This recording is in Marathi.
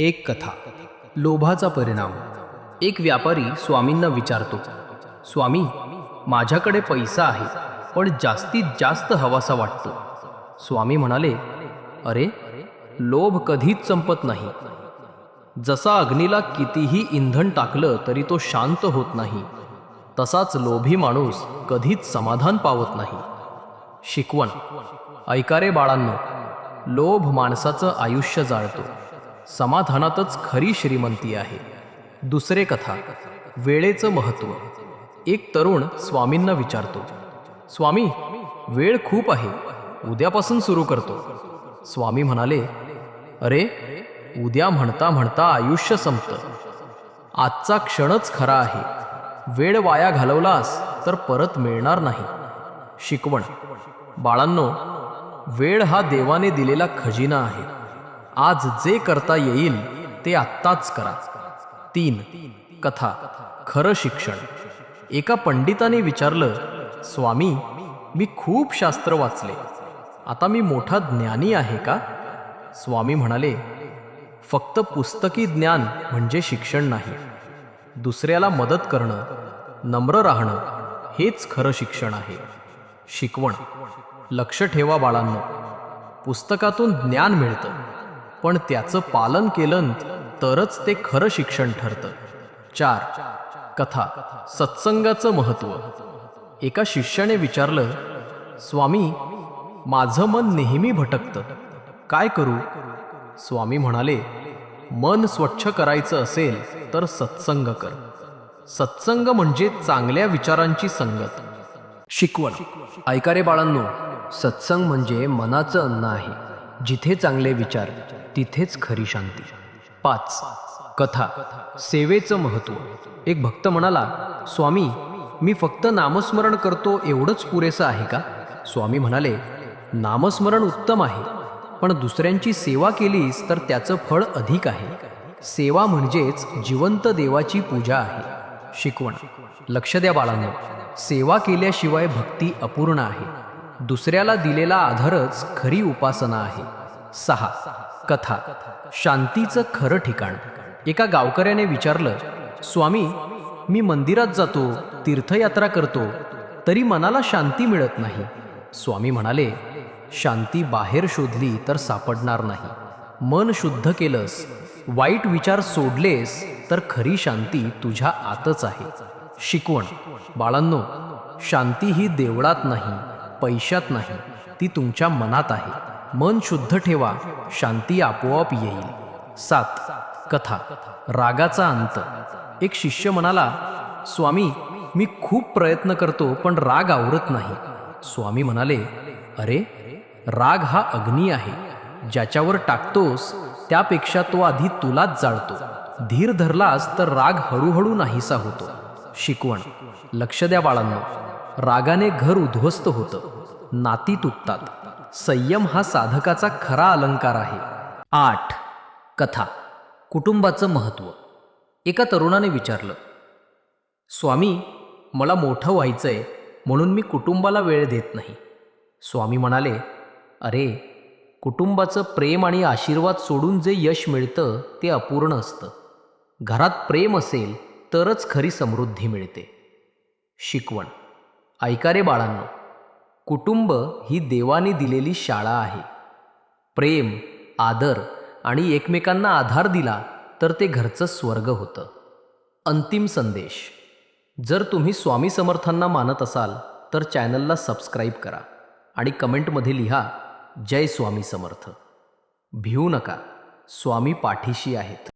एक कथा. लोभाचा परिणाम. एक व्यापारी स्वामींना विचारतो स्वामी माझ्याकडे पैसा आहे पण जास्तीत जास्त हवासा वाटतो. स्वामी म्हणाले अरे लोभ कधीच संपत नाही. जसा अग्नीला कितीही इंधन टाकलं तरी तो शांत होत नाही. तसाच लोभी माणूस कधीच समाधान पावत नाही. शिकवण. ऐकारे बाळांनो लोभ माणसाचं आयुष्य जाळतो. समाधानातच खरी श्रीमंती आहे. दुसरे कथा वेळेचं महत्त्व. एक तरुण स्वामींना विचारतो स्वामी वेळ खूप आहे उद्यापासून सुरू करतो. स्वामी म्हणाले अरे उद्या म्हणता म्हणता आयुष्य संपतं. आजचा क्षणच खरा आहे. वेळ वाया घालवलास तर परत मिळणार नाही. शिकवण. बाळांनो वेळ हा देवाने दिलेला खजिना आहे. आज जे करता येईल ते आत्ताच करा. तीन कथा खरं शिक्षण. एका पंडिताने विचारलं स्वामी मी खूप शास्त्र वाचले. आता मी मोठा ज्ञानी आहे का? स्वामी म्हणाले फक्त पुस्तकी ज्ञान म्हणजे शिक्षण नाही. दुसऱ्याला मदत करणं नम्र राहणं हेच खरं शिक्षण आहे. शिकवण. लक्ष ठेवा बाळांनो. पुस्तकातून ज्ञान मिळतं. पण त्याचं पालन केलं तरच ते खरं शिक्षण ठरतं. चार कथा सत्संगाचं महत्त्व. एका शिष्याने विचारलं स्वामी माझं मन नेहमी भटकतं. काय करू? स्वामी म्हणाले मन स्वच्छ करायचं असेल तर सत्संग कर. सत्संग म्हणजे चांगल्या विचारांची संगत. शिकवण. ऐका रे बाळांनो सत्संग म्हणजे मनाचं अन्न आहे जिथे चांगले विचार. तिथेच खरी शांती. पाच. कथा. सेवेचं महत्त्व एक भक्त म्हणाला स्वामी मी फक्त नामस्मरण करतो एवढंच पुरेसं आहे का? स्वामी म्हणाले नामस्मरण उत्तम आहे पण दुसऱ्यांची सेवा केलीस तर त्याचं फळ अधिक आहे. सेवा म्हणजेच जिवंत देवाची पूजा आहे. शिकवण. लक्ष द्या बाळांनो सेवा केल्याशिवाय भक्ती अपूर्ण आहे. दुसऱ्याला दिलेला आधारच खरी उपासना आहे. सहा. कथा शांतीचं खरं ठिकाण. एका गावकऱ्याने विचारलं स्वामी मी मंदिरात जातो तीर्थयात्रा करतो तरी मनाला शांती मिळत नाही. स्वामी म्हणाले शांती बाहेर शोधली तर सापडणार नाही. मन शुद्ध केलंस वाईट विचार सोडलेस तर खरी शांती तुझ्या आतच आहे. शिकवण बाळांनो शांती ही देवळात नाही पैशात नाही ती तुमच्या मनात आहे. मन शुद्ध ठेवा शांती आपोआप येईल. सात कथा. रागाचा अंत. एक शिष्य म्हणाला स्वामी मी खूप प्रयत्न करतो पण राग आवरत नाही. स्वामी म्हणाले अरे राग हा अग्नी आहे. ज्याच्यावर टाकतोस त्यापेक्षा तो आधी तुलाच जाळतो. धीर धरलास तर राग हळूहळू नाहीसा होतो. शिकवण. लक्ष द्या बाळांनो रागाने घर उद्ध्वस्त होतं. नाती तुटतात. संयम हा साधकाचा खरा अलंकार आहे. आठ. कथा. कुटुंबाचं महत्त्व. एका तरुणाने विचारलं स्वामी मला मोठं व्हायचं आहे म्हणून मी कुटुंबाला वेळ देत नाही. स्वामी म्हणाले अरे कुटुंबाचं प्रेम आणि आशीर्वाद सोडून जे यश मिळतं ते अपूर्ण असतं. घरात प्रेम असेल तरच खरी समृद्धी मिळते. शिकवण. ऐका रे बाळांनो कुटुंब ही देवाने दिलेली शाळा आहे. प्रेम आदर आणि एकमेकांना आधार दिला तर ते घरचं स्वर्ग होतं. अंतिम संदेश. जर तुम्ही स्वामी समर्थांना मानत असाल तर चॅनलला सबस्क्राईब करा आणि कमेंटमध्ये लिहा जय स्वामी समर्थ. भिवू नका. स्वामी पाठीशी आहेत.